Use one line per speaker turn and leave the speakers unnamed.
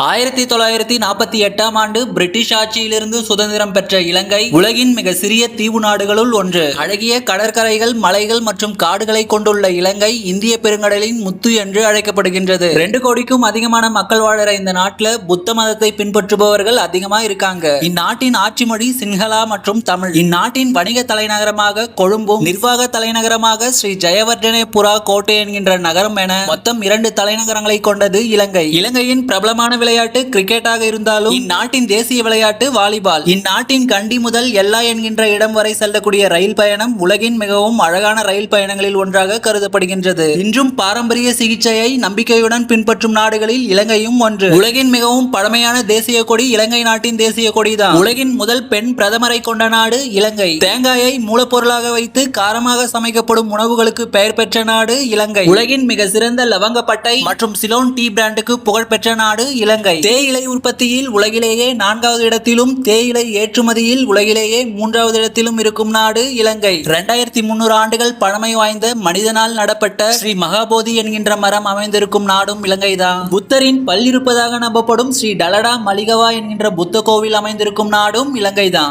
ஆயிரத்தி தொள்ளாயிரத்தி நாற்பத்தி எட்டாம் ஆண்டு பிரிட்டிஷ் ஆட்சியிலிருந்து சுதந்திரம் பெற்ற இலங்கை உலகின் மிக சிறிய தீவு நாடுகளுள் ஒன்று. அழகிய கடற்கரைகள் மலைகள் மற்றும் காடுகளை கொண்டுள்ள இலங்கை இந்திய பெருங்கடலின் முத்து என்று அழைக்கப்படுகின்றது. ரெண்டு கோடிக்கும் அதிகமான மக்கள் வாழற இந்த நாட்டில் புத்த மதத்தை பின்பற்றுபவர்கள் அதிகமா இருக்காங்க. இந்நாட்டின் ஆட்சி மொழி சிங்களா மற்றும் தமிழ். இந்நாட்டின் வணிக தலைநகரமாக கொழும்பும் நிர்வாக தலைநகரமாக ஸ்ரீ ஜெயவர்தனேபுரா கோட்டை என்கின்ற நகரம் என மொத்தம் இரண்டு தலைநகரங்களை கொண்டது இலங்கை. இலங்கையின் பிரபலமான விளையாட்டு கிரிக்கெட்டாக இருந்தாலும் இந்நாட்டின் தேசிய விளையாட்டு வாலிபால். இந்நாட்டின் கண்டி முதல் எல்லா என்கின்ற இடம் வரை செல்லக்கூடிய ரயில் பயணம் உலகின் மிகவும் அழகான ரயில் பயணங்களில் ஒன்றாக கருதப்படுகின்றது. இன்றும் பாரம்பரிய சிகிச்சையை நம்பிக்கையுடன் பின்பற்றும் நாடுகளில் இலங்கையும் ஒன்று. உலகின் மிகவும் பழமையான தேசிய கொடி இலங்கை நாட்டின் தேசிய கொடிதான். உலகின் முதல் பெண் பிரதமரை கொண்ட நாடு இலங்கை. தேங்காயை மூலப்பொருளாக வைத்து காரமாக சமைக்கப்படும் உணவுகளுக்கு பெயர் பெற்ற நாடு இலங்கை. உலகின் மிக சிறந்த லவங்கப்பட்டை மற்றும் சிலோன் டீ பிராண்டுக்கு புகழ்பெற்ற நாடு இலங்கை. இலங்கை. தேயிலை உற்பத்தியில் உலகிலேயே நான்காவது இடத்திலும் தேயிலை ஏற்றுமதியில் உலகிலேயே மூன்றாவது இடத்திலும் இருக்கும் நாடு இலங்கை. இரண்டாயிரத்தி முன்னூறு ஆண்டுகள் பழமை வாய்ந்த மனிதனால் நடப்பட்ட ஸ்ரீ மகாபோதி என்கின்ற மரம் அமைந்திருக்கும் நாடும் இலங்கைதான். புத்தரின் பல்லிருப்பதாக நம்பப்படும் ஸ்ரீ டலடா மலிகவா என்கின்ற புத்த கோவில் அமைந்திருக்கும் நாடும் இலங்கைதான்.